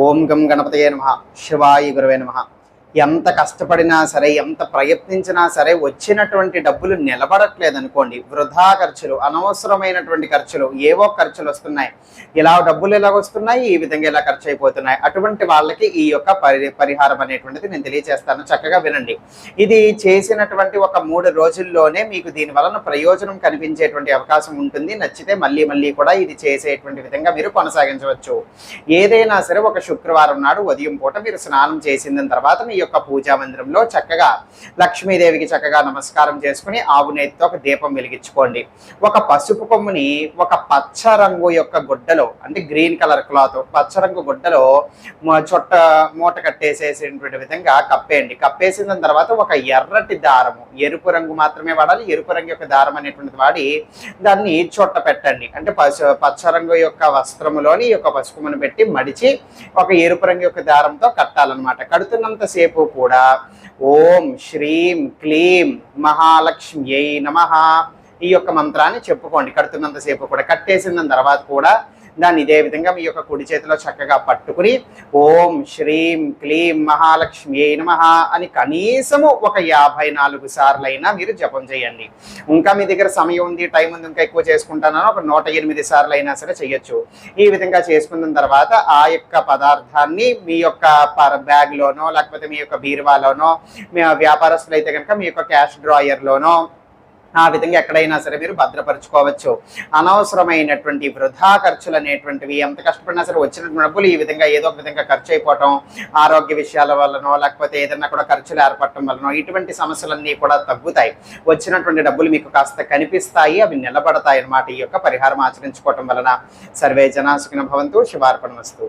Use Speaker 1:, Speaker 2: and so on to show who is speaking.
Speaker 1: ఓం గం గణపతయే నమ. శివాయి గురవే నమ. ఎంత కష్టపడినా సరే ఎంత ప్రయత్నించినా సరే వచ్చినటువంటి డబ్బులు నిలబడట్లేదు అనుకోండి వృధా ఖర్చులు అనవసరమైనటువంటి ఖర్చులు ఏవో ఖర్చులు వస్తున్నాయి. ఇలా డబ్బులు ఎలా వస్తున్నాయి? ఈ విధంగా ఇలా ఖర్చు అయిపోతున్నాయి అటువంటి వాళ్ళకి ఈ యొక్క పరి పరిహారం అనేటువంటిది నేను తెలియజేస్తాను. చక్కగా వినండి. ఇది చేసినటువంటి ఒక మూడు రోజుల్లోనే మీకు దీని వలన ప్రయోజనం కనిపించేటువంటి అవకాశం ఉంటుంది. నచ్చితే మళ్ళీ మళ్ళీ కూడా ఇది చేసేటువంటి విధంగా మీరు కొనసాగించవచ్చు. ఏదైనా సరే ఒక శుక్రవారం నాడు ఉదయం పూట మీరు స్నానం చేసిన తర్వాత మీ యొక్క పూజా మందిరంలో చక్కగా లక్ష్మీదేవికి చక్కగా నమస్కారం చేసుకుని ఆవు నేతితో ఒక దీపం వెలిగించుకోండి. ఒక పసుపు కొమ్ముని ఒక పచ్చ రంగు యొక్క గుడ్డలో అంటే గ్రీన్ కలర్ క్లాత్ పచ్చ రంగు గుడ్డలో చుట్ట మూట కట్టేసేసినటువంటి విధంగా కప్పేయండి. కప్పేసిన తర్వాత ఒక ఎర్రటి దారము ఎరుపు రంగు మాత్రమే వాడాలి. ఎరుపు రంగు యొక్క దారం అనేటువంటిది వాడి దాన్ని చుట్ట పెట్టండి. అంటే పసు పచ్చ రంగు యొక్క వస్త్రములోని ఈ యొక్క పసుపుమను పెట్టి మడిచి ఒక ఎరుపు రంగు యొక్క దారంతో కట్టాలన్నమాట. కడుతున్నంత సేపు కూడా ఓం శ్రీం క్లీం మహాలక్ష్మ్యై నమ. ఈ యొక్క మంత్రాన్ని చెప్పుకోండి. కడుతున్నంతసేపు కూడా కట్టేసిన తర్వాత కూడా దాన్ని ఇదే విధంగా మీ యొక్క కుడి చేతిలో చక్కగా పట్టుకుని ఓం శ్రీం క్లీం మహాలక్ష్మి నమ అని కనీసము ఒక యాభై నాలుగు సార్లైనా మీరు జపం చేయండి. ఇంకా మీ దగ్గర సమయం ఉంది టైం ఉంది ఇంకా ఎక్కువ చేసుకుంటానో ఒక నూట ఎనిమిది సార్లు అయినా సరే చేయొచ్చు ఈ విధంగా చేసుకున్న తర్వాత ఆ యొక్క పదార్థాన్ని మీ యొక్క బ్యాగ్లోనో లేకపోతే మీ యొక్క బీరువాలోనో మీ వ్యాపారస్తులు అయితే కనుక మీ యొక్క క్యాష్ డ్రాయర్లోనో ఆ విధంగా ఎక్కడైనా సరే మీరు భద్రపరచుకోవచ్చు. అనవసరమైనటువంటి వృధా ఖర్చులు అనేటువంటివి ఎంత కష్టపడినా సరే వచ్చిన డబ్బులు ఈ విధంగా ఏదో ఒక విధంగా ఖర్చు అయిపోవటం ఆరోగ్య విషయాల వల్లనో లేకపోతే ఏదైనా కూడా ఖర్చులు ఏర్పడటం వల్లనో ఇటువంటి సమస్యలన్నీ కూడా తగ్గుతాయి. వచ్చినటువంటి డబ్బులు మీకు కాస్త కనిపిస్తాయి అవి నిలబడతాయి అన్నమాట ఈ యొక్క పరిహారం ఆచరించుకోవటం వలన. సర్వే జనా సుఖిన భవంతు. శివార్పణ వస్తు